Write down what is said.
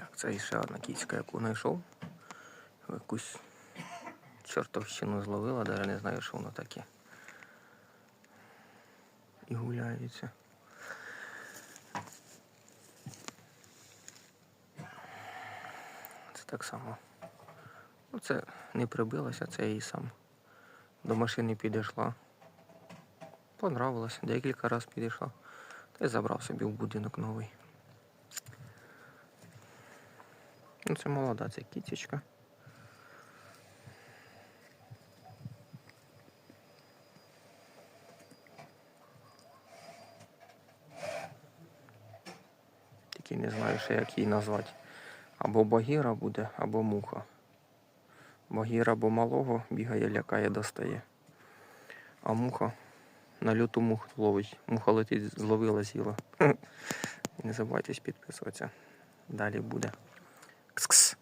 Так, це ще одна кіцька, яку знайшов. Якусь чортовщину зловила, навіть не знаю, що воно таке. І гуляється. Це так само. Ну, це не прибилося, це її сам до машини підійшла. Понравилось, декілька разів підійшла. Та й забрав собі в будинок новий. Ну, це молода, це кітечка. Тільки не знаю ще як її назвати. Або багіра буде, або муха. Багіра або малого бігає, лякає, достає. А муха на люту муху ловить. Муха летить, зловила, з'їла. Не забувайтесь підписуватися. Далі буде. Кс-кс.